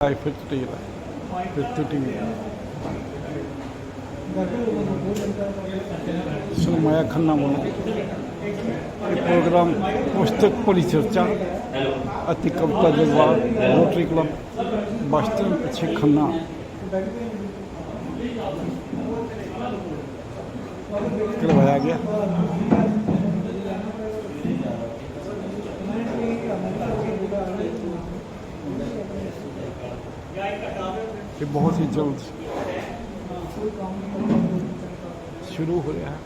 Life ਸੁਮਾਇਆ Khanna ਬੋਲਣਾ ਇਹ programme ਪੁਸਤਕ ਪਰਿਚਰਚਾ ਅਤੇ ਕਵਿਤਾ ਜਲਵਾਰ ਰੋਟਰੀ ਕਲੱਬ ਬਸਤਨ ਪਿੱਛੇ ਖੰਨਾ। ਕਰਵਾਇਆ ਗਿਆ। ਇਹ ਬਹੁਤ ਹੀ ਜਲਦ ਸ਼ੁਰੂ ਹੋ ਰਿਹਾ ਹੈ।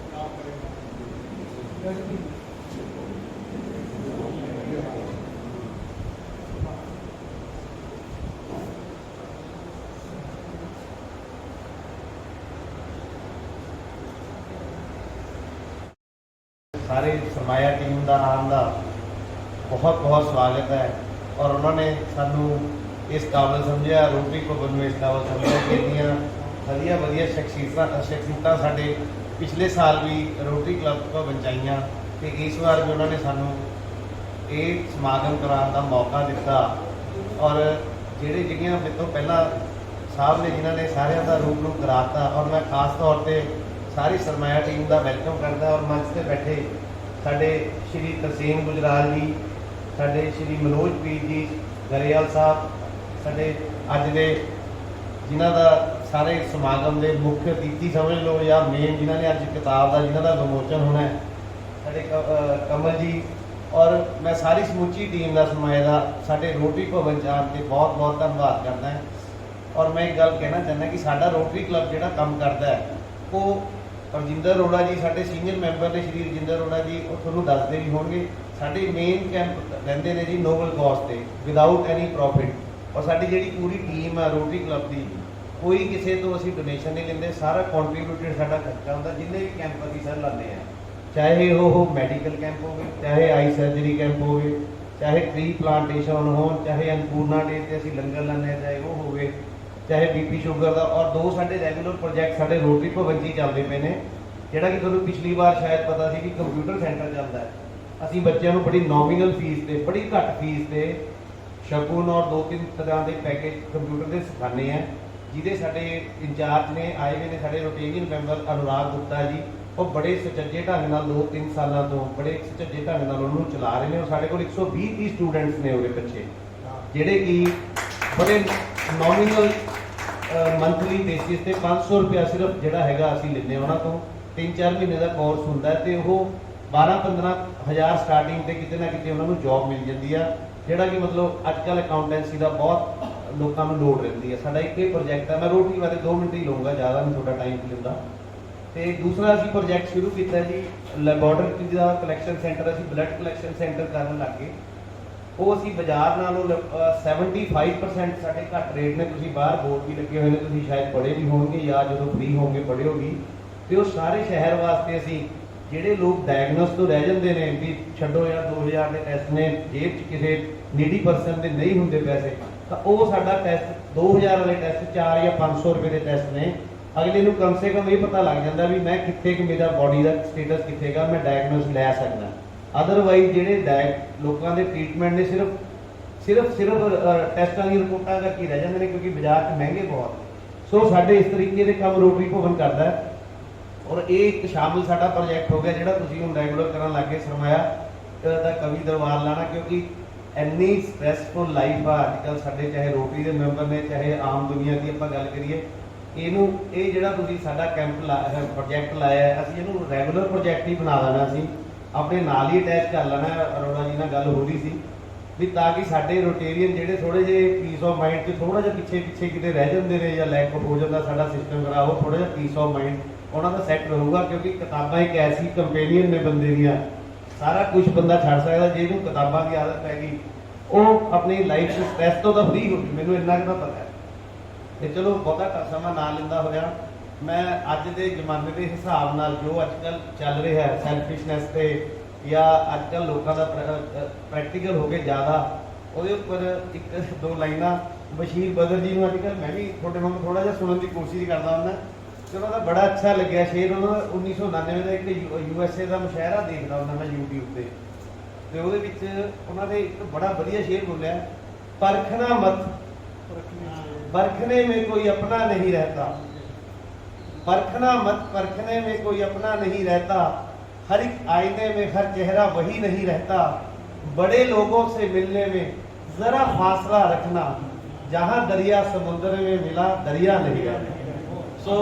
ਸਾਰੇ ਸਰਮਾਇਆ ਟੀਮ ਦਾ ਨਾਮ ਦਾ ਬਹੁਤ ਬਹੁਤ ਸਵਾਗਤ ਹੈ। ਔਰ ਉਹਨਾਂ ਨੇ ਸਾਨੂੰ ਇਸ ਕਾਬਲ ਸਮਝਿਆ ਰੋਟਰੀ ਭਵਨ ਨੂੰ ਇਸ ਕਾਬਲ ਸਮਝਿਆ ਕਿ ਇੰਨੀਆਂ ਵਧੀਆ ਵਧੀਆ ਸ਼ਖਸੀਅਤਾਂ ਸ਼ਖਸੀਅਤਾਂ ਸਾਡੇ ਪਿਛਲੇ ਸਾਲ ਵੀ ਰੋਟਰੀ ਕਲੱਬ ਤੋਂ ਬਚਾਈਆਂ ਤੇ ਇਸ ਵਾਰ ਵੀ ਉਹਨਾਂ ਨੇ ਸਾਨੂੰ ਇਹ ਸਮਾਗਮ ਕਰਾਉਣ ਦਾ ਮੌਕਾ ਦਿੱਤਾ। ਔਰ ਜਿਹੜੇ ਜਿਹੜੀਆਂ ਮੇਰੇ ਤੋਂ ਪਹਿਲਾਂ ਸਾਹਿਬ ਨੇ ਜਿਨ੍ਹਾਂ ਨੇ ਸਾਰਿਆਂ ਦਾ ਰੂਪ ਨੂੰ ਕਰਾਤਾ ਔਰ ਮੈਂ ਖਾਸ ਤੌਰ ਤੇ ਸਾਰੀ ਸਰਮਾਇਆ ਟੀਮ ਦਾ ਵੈਲਕਮ ਕਰਦਾ, ਔਰ ਮੰਚ ਤੇ ਬੈਠੇ ਸਾਡੇ ਸ਼੍ਰੀ ਤਰਸੀਮ ਗੁਜਰਾਲ ਜੀ ਸਾਡੇ ਸ਼੍ਰੀ ਮਨੋਜ ਪੀਰ ਜੀ ਗਰੇਵਾਲ ਸਾਹਿਬ, ਸਾਡੇ ਅੱਜ ਦੇ ਜਿਨ੍ਹਾਂ ਦਾ ਸਾਰੇ ਸਮਾਗਮ ਦੇ ਮੁੱਖ ਅਤਿਥੀ ਸਮਝ ਲਓ ਜਾਂ ਮੇਨ ਜਿਨ੍ਹਾਂ ਨੇ ਅੱਜ ਕਿਤਾਬ ਦਾ, ਜਿਨ੍ਹਾਂ ਦਾ ਵਿਮੋਚਨ ਹੋਣਾ ਹੈ, ਸਾਡੇ ਕ- ਕਮਲ ਜੀ ਔਰ ਮੈਂ ਸਾਰੀ ਸਮੁੱਚੀ ਟੀਮ ਦਾ ਸਮਾਏ ਦਾ, ਸਾਡੇ ਰੋਟਰੀ ਭਵਨ ਜਾਣ ਤੇ ਬਹੁਤ ਬਹੁਤ ਧੰਨਵਾਦ ਕਰਦਾ ਹਾਂ। ਔਰ ਮੈਂ ਇੱਕ ਗੱਲ ਕਹਿਣਾ ਚਾਹੁੰਦਾ ਕਿ ਸਾਡਾ ਰੋਟਰੀ ਕਲੱਬ ਜਿਹੜਾ ਕੰਮ ਕਰਦਾ ਹੈ, ਉਹ ਰਜਿੰਦਰ ਅਰੋੜਾ ਜੀ, ਸਾਡੇ ਸੀਨੀਅਰ ਮੈਂਬਰ ਨੇ, ਸ਼੍ਰੀ ਰਜਿੰਦਰ ਅਰੋੜਾ ਜੀ, ਉਹ ਤੁਹਾਨੂੰ ਦੱਸਦੇ ਵੀ ਹੋਣਗੇ। ਸਾਡੇ ਮੇਨ ਕੈਂਪ ਰਹਿੰਦੇ ਨੇ ਜੀ ਨੋਬਲ ਕਾਜ਼ ਤੇ ਵਿਦਆਊਟ ਐਨੀ ਪ੍ਰੋਫਿਟ ਔਰ ਸਾਡੀ ਜਿਹੜੀ ਪੂਰੀ ਟੀਮ ਆ ਰੋਟਰੀ ਕਲੱਬ ਦੀ, ਕੋਈ ਕਿਸੇ ਤੋਂ ਅਸੀਂ ਡੋਨੇਸ਼ਨ ਨਹੀਂ ਲੈਂਦੇ, ਸਾਰਾ ਕੰਟਰੀਬਿਊਟਡ ਸਾਡਾ ਖਰਚਾ ਹੁੰਦਾ, ਜਿੰਨੇ ਵੀ ਕੈਂਪ ਅਸੀਂ ਸਰ ਲਾਉਂਦੇ ਆ। ਚਾਹੇ ਉਹ ਮੈਡੀਕਲ ਕੈਂਪ ਹੋਵੇ, ਚਾਹੇ ਆਈ ਸਰਜਰੀ ਕੈਂਪ ਹੋਵੇ, ਚਾਹੇ ਟ੍ਰੀ ਪਲਾਂਟੇਸ਼ਨ ਹੋਣ, ਚਾਹੇ ਅਨਪੂਰਨਾ ਡੇ ਤੇ ਅਸੀਂ ਲੰਗਰ ਲਾਉਂਦੇ ਹਾਂ ਚਾਹੇ ਉਹ ਹੋਵੇ, ਚਾਹੇ ਬੀਪੀ ਸ਼ੂਗਰ ਦਾ, ਔਰ ਦੋ ਸਾਡੇ ਰੈਗੂਲਰ ਪ੍ਰੋਜੈਕਟ ਸਾਡੇ ਰੋਟਰੀ ਭਵਨ 'ਚ ਚੱਲਦੇ ਪਏ ਨੇ, ਜਿਹੜਾ ਕਿ ਤੁਹਾਨੂੰ ਪਿਛਲੀ ਵਾਰ ਸ਼ਾਇਦ ਪਤਾ ਸੀ ਕਿ ਕੰਪਿਊਟਰ ਸੈਂਟਰ ਚੱਲਦਾ ਹੈ। ਅਸੀਂ ਬੱਚਿਆਂ ਨੂੰ ਬੜੀ ਨੋਮੀਨਲ ਫੀਸ ਤੇ ਬੜੀ ਘੱਟ ਫੀਸ ਤੇ ਸ਼ਗੁਨ ਔਰ ਦੋ ਤਿੰਨ ਤਰ੍ਹਾਂ ਦੇ ਪੈਕੇਜ ਕੰਪਿਊਟਰ ਦੇ ਸਿਖਾਉਂਦੇ ਆ ਜਿਹਦੇ ਸਾਡੇ ਇੰਚਾਰਜ ਨੇ, ਆਏ ਹੋਏ ਨੇ ਸਾਡੇ ਰੋਟੇਰੀਅਨ ਮੈਂਬਰ ਅਨੁਰਾਗ ਗੁਪਤਾ ਜੀ, ਉਹ ਬੜੇ ਸੁਚੱਜੇ ਢੰਗ ਨਾਲ 2-3 ਸਾਲਾਂ ਤੋਂ ਬੜੇ ਸੁਚੱਜੇ ਢੰਗ ਨਾਲ ਉਹਨੂੰ ਚਲਾ ਰਹੇ ਨੇ। ਔਰ ਸਾਡੇ ਕੋਲ 120 30 ਸਟੂਡੈਂਟਸ ਨੇ ਉਹਦੇ ਬੱਚੇ ਜਿਹੜੇ ਕਿ ਬੜੇ ਨੋਮੀਨਲ ਮੰਥਲੀ ਬੇਸਿਸ ਤੇ 500 ਰੁਪਿਆ ਸਿਰਫ ਜਿਹੜਾ ਹੈਗਾ ਅਸੀਂ ਲੈਂਦੇ ਹਾਂ ਉਹਨਾਂ ਤੋਂ। 3-4 ਮਹੀਨੇ ਦਾ ਕੋਰਸ ਹੁੰਦਾ ਹੈ ਤੇ ਉਹ 12-15 ਹਜ਼ਾਰ ਸਟਾਰਟਿੰਗ ਤੇ ਕਿਤੇ ਨਾ ਕਿਤੇ ਉਹਨਾਂ ਨੂੰ ਜੌਬ ਮਿਲ ਜਾਂਦੀ ਆ, ਜਿਹੜਾ ਕਿ ਮਤਲਬ ਅੱਜ ਕੱਲ ਅਕਾਊਂਟੈਂਸੀ ਦਾ ਬਹੁਤ ਲੋਕਾਂ ਨੂੰ ਲੋੜ ਰਹਿੰਦੀ ਹੈ ਸਾਡਾ ਇੱਕ ਇਹ ਪ੍ਰੋਜੈਕਟ ਹੈ ਮੈਂ ਰੋਟੀ ਬਾਰੇ 2 ਮਿੰਟ ਹੀ ਲਵਾਂਗਾ ਜ਼ਿਆਦਾ ਨਹੀਂ ਤੁਹਾਡਾ ਟਾਈਮ ਲੈਂਦਾ ਤੇ ਦੂਸਰਾ ਅਸੀਂ ਪ੍ਰੋਜੈਕਟ ਸ਼ੁਰੂ ਕੀਤਾ ਜੀ ਲੈਬੋਰੇਟਰੀ ਦਾ ਕਲੈਕਸ਼ਨ ਸੈਂਟਰ ਅਸੀਂ ਬਲੱਡ ਕਲੈਕਸ਼ਨ ਸੈਂਟਰ ਕਰਨ ਲੱਗੇ ਉਹ ਅਸੀਂ ਬਾਜ਼ਾਰ ਨਾਲੋਂ ਲ- ਅਹ 75% ਸਾਡੇ ਘੱਟ ਰੇਟ ਨੇ, ਤੁਸੀਂ ਬਾਹਰ ਬੋਰਡ ਵੀ ਲੱਗੇ ਹੋਏ ਨੇ, ਤੁਸੀਂ ਸ਼ਾਇਦ ਪੜ੍ਹੇ ਵੀ ਹੋਣਗੇ ਜਾਂ ਜਦੋਂ ਫ੍ਰੀ ਹੋਗੇ ਪੜ੍ਹਿਓ ਵੀ ਤੇ ਉਹ ਸਾਰੇ ਸ਼ਹਿਰ ਵਾਸਤੇ ਅਸੀਂ ਜਿਹੜੇ ਲੋਕ ਡਾਇਗਨੋਸ ਤੋਂ ਰਹਿ ਜਾਂਦੇ ਨੇ ਵੀ ਛੱਡੋ ਯਾਰ 2000 ਦੇ ਟੈਸਟ ਨੇ, ਜੇਬ 'ਚ ਕਿਸੇ ਨੀਡੀ ਪਰਸਨ ਦੇ ਨਹੀਂ ਹੁੰਦੇ ਪੈਸੇ, ਤਾਂ ਉਹ ਸਾਡਾ ਟੈਸਟ 2000 ਵਾਲੇ ਟੈਸਟ 4 ਜਾਂ 500 ਰੁਪਏ ਦੇ ਟੈਸਟ ਨੇ। ਅਗਲੇ ਨੂੰ ਕਮ ਸੇ ਕਮ ਇਹ ਪਤਾ ਲੱਗ ਜਾਂਦਾ ਵੀ ਮੈਂ ਕਿੱਥੇ ਕਿ ਮੇਰਾ ਬਾਡੀ ਦਾ ਸਟੇਟਸ ਕਿੱਥੇਗਾ ਮੈਂ ਡਾਇਗਨੋਸ ਲੈ ਸਕਦਾ। ਅਦਰਵਾਈਜ਼ ਜਿਹੜੇ ਡਾਇਟ ਲੋਕਾਂ ਦੇ ਟ੍ਰੀਟਮੈਂਟ ਨੇ ਸਿਰਫ ਸਿਰਫ ਸਿਰਫ ਟੈਸਟਾਂ ਦੀਆਂ ਰਿਪੋਰਟਾਂ ਕਰਕੇ ਹੀ ਰਹਿ ਜਾਂਦੇ ਨੇ ਕਿਉਂਕਿ ਬਾਜ਼ਾਰ 'ਚ ਮਹਿੰਗੇ ਬਹੁਤ ਸੋ ਸਾਡੇ ਇਸ ਤਰੀਕੇ ਦੇ ਕੰਮ ਰੋਟਰੀ ਭਵਨ ਕਰਦਾ ਔਰ ਇਹ ਇੱਕ ਸ਼ਾਮਿਲ ਸਾਡਾ ਪ੍ਰੋਜੈਕਟ ਹੋ ਗਿਆ ਜਿਹੜਾ ਤੁਸੀਂ ਹੁਣ ਰੈਗੂਲਰ ਕਰਨ ਲੱਗੇ ਸਰਮਾਇਆ ਦਾ ਕਵੀ ਦਰਬਾਰ ਲਾਣਾ, ਕਿਉਂਕਿ ਇੰਨੀ ਸਟ੍ਰੈਸਫੁਲ ਲਾਈਫ ਆ ਅੱਜ ਅੱਜਕੱਲ ਸਾਡੇ, ਚਾਹੇ ਰੋਟਰੀ ਦੇ ਮੈਂਬਰ ਨੇ, ਚਾਹੇ ਆਮ ਦੁਨੀਆ ਦੀ ਆਪਾਂ ਗੱਲ ਕਰੀਏ, ਇਹਨੂੰ, ਇਹ ਜਿਹੜਾ ਤੁਸੀਂ ਸਾਡਾ ਕੈਂਪ ਪ੍ਰੋਜੈਕਟ ਲਾਇਆ, ਅਸੀਂ ਇਹਨੂੰ ਰੈਗੂਲਰ ਪ੍ਰੋਜੈਕਟ ਹੀ ਬਣਾ ਲੈਣਾ ਸੀ। ਆਪਣੇ ਨਾਲ ਹੀ ਅਟੈਚ ਕਰ ਲੈਣਾ, ਅਰੋੜਾ ਜੀ ਨਾਲ ਗੱਲ ਹੋ ਰਹੀ ਸੀ, ਵੀ ਤਾਂ ਕਿ ਸਾਡੇ ਰੋਟੇਰੀਅਨ ਜਿਹੜੇ ਥੋੜੇ ਜਿਹੇ ਪੀਸ ਆਫ ਮਾਈਂਡ 'ਚ ਥੋੜਾ ਜਿਹਾ ਪਿੱਛੇ ਪਿੱਛੇ ਕਿਤੇ ਰਹਿ ਜਾਂਦੇ ਨੇ ਜਾਂ ਲੈਕ ਹੋ ਜਾਂਦਾ, ਸਾਡਾ ਸਿਸਟਮ ਖਰਾਬ, ਉਹ ਥੋੜਾ ਜਿਹਾ ਪੀਸ ਆਫ ਮਾਈਂਡ ਉਹਨਾਂ ਦਾ ਸੈੱਟ ਰਹੂਗਾ ਕਿਉਂਕਿ ਕਿਤਾਬਾਂ ਇੱਕ ਐਸੀ ਕੰਪੇਨੀਅਨ ਨੇ ਬੰਦੇ ਦੀਆਂ। ਸਾਰਾ ਕੁਝ ਬੰਦਾ ਛੱਡ ਸਕਦਾ ਜੇ ਇਹਨੂੰ ਕਿਤਾਬਾਂ ਦੀ ਆਦਤ ਪੈ ਗਈ। ਉਹ ਆਪਣੀ ਲਾਈਫ 'ਚ ਸਟ੍ਰੈਸ ਤੋਂ ਤਾਂ ਫ੍ਰੀ ਹੋ ਜੂ ਮੈਨੂੰ ਇੰਨਾ ਕੁ ਪਤਾ ਹੈ। ਤੇ ਚਲੋ ਬਹੁਤਾ ਸਮਾਂ ਨਾ ਲੈਂਦਾ ਹੋਇਆ। ਮੈਂ ਅੱਜ ਦੇ ਜ਼ਮਾਨੇ ਦੇ ਹਿਸਾਬ ਨਾਲ ਜੋ ਅੱਜ ਚੱਲ ਰਿਹਾ ਹੈ ਸੈਲਫਿਸ਼ਨੈਸ ਤੇ ਜਾਂ ਅੱਜ ਲੋਕਾਂ ਦਾ ਪ੍ਰੈਕਟੀਕਲ ਹੋ ਕੇ ਜ਼ਿਆਦਾ, ਉਹਦੇ ਉੱਪਰ ਇੱਕ ਦੋ ਲਾਈਨਾਂ ਬਸ਼ੀਰ ਬਦਰ ਜੀ ਨੂੰ ਅੱਜ ਮੈਂ ਵੀ ਤੁਹਾਡੇ ਵਾਂਗ ਥੋੜਾ ਜਿਹਾ ਸੁਣਨ ਦੀ ਕੋਸ਼ਿਸ਼ ਕਰਦਾ ਹੁੰਦਾ। ਚਲੋ ਉਹਦਾ ਬੜਾ ਅੱਛਾ ਲੱਗਿਆ ਸ਼ੇਰ ਉਹਨਾਂ ਦਾ 1999 ਦਾ ਇੱਕ ਯੂ ਐਸ ਏ ਦਾ ਮੁਸ਼ਾਇਰਾ ਦੇਖਦਾ ਹੁੰਦਾ ਮੈਂ YouTube ਤੇ ਤੇ ਉਹਦੇ ਵਿੱਚ ਉਹਨਾਂ ਦੇ ਇੱਕ ਬੜਾ ਵਧੀਆ ਸ਼ੇਰ ਬੋਲਿਆ ਪਰਖਣਾ ਮਤ परखने में कोई अपना नहीं रहता परखना मत परखने में कोई अपना नहीं रहता हर एक आईने में हर चेहरा वही नहीं रहता बड़े लोगों से मिलने में जरा फासला रखना जहां दरिया समुद्र में मिला दरिया नहीं रहता सो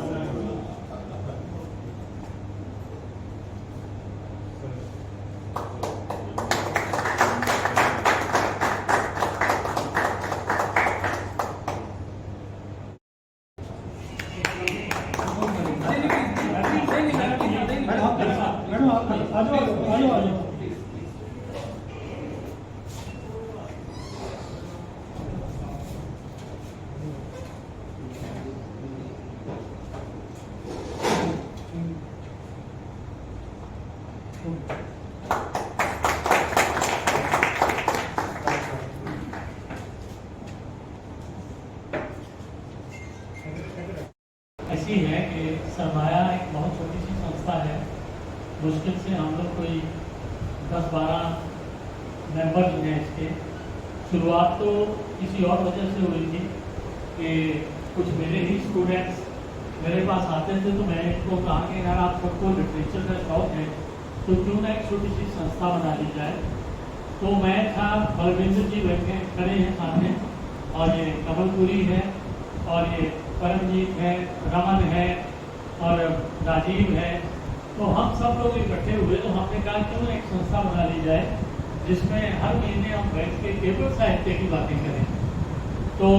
가져와줘, 가져와줘. मुश्किल से हम लोग कोई दस बारह मेंबर हैं इसके। शुरुआत तो किसी और वजह से हुई थी कि कुछ मेरे ही स्टूडेंट्स मेरे पास आते थे तो मैं इनको कहा कि यार आप सबको लिटरेचर का शौक है तो क्यों ना एक छोटी सी संस्था बना ली जाए। तो मैं था, बलविंदर जी बैठे, खड़े हैं सामने, और ये कमलपुरी है, और ये परमजीत है, रमन है, और राजीव है तो हम सब लोग इकट्ठे हुए तो हमने कहा, क्यों एक संस्था बना ली जाए जिसमें हर महीने हम बैठ के केवल साहित्य की बातें करें? तो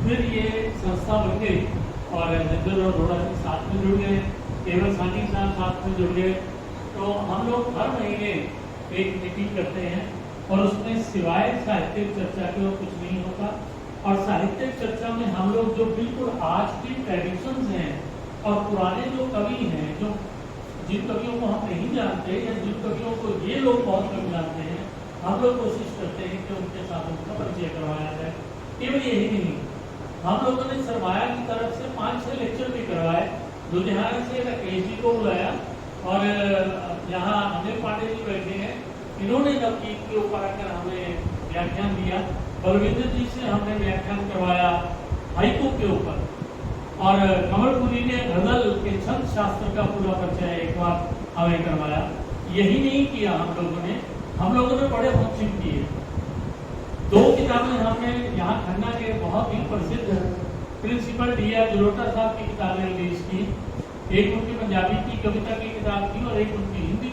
फिर ये संस्था बन गई और नंदर और रोड़ा जी साथ में जुड़ गए, केवल सानी साहब साथ में जुड़ गए। तो हम लोग हर महीने एक मीटिंग करते हैं और उसमें सिवाय साहित्यिक चर्चा के और कुछ नहीं होता। और साहित्यिक चर्चा में हम लोग जो बिल्कुल आज की ट्रेडिशंस हैं और पुराने जो कवि हैं, जो जिन कवियों को हम नहीं जानते या जिन कवियों को ये लोग बहुत कम जानते हैं। हम लोग कोशिश करते हैं कि उनके साथ उनका परिचय करवाया जाए। केवल यही नहीं, हम लोगों ने सरमाया की तरफ़ से पाँच छह लेक्चर भी करवाए। लुधियाना से राकेश जी को बुलाया और यहाँ अनिल पांडे जी बैठे हैं। इन्होंने नवगीत के ऊपर आकर हमें व्याख्यान दिया। बलविंदर जी से हमने व्याख्यान करवाया हाइको के ऊपर। और कमलपुरी ने गज़ल के छंद शास्त्र का पूरा परिचय एक बार हमें करवाया। यही नहीं किया हम लोगों ने। हम लोगों ने बड़े फ़ंक्शन किए। दो किताबें हमने यहाँ खन्ना के बहुत ही प्रसिद्ध प्रिंसिपल डी आर जलोटा साहब की किताबें रिलीज़ की। एक उनकी पंजाबी की कविता की किताब थी और एक उनकी हिंदी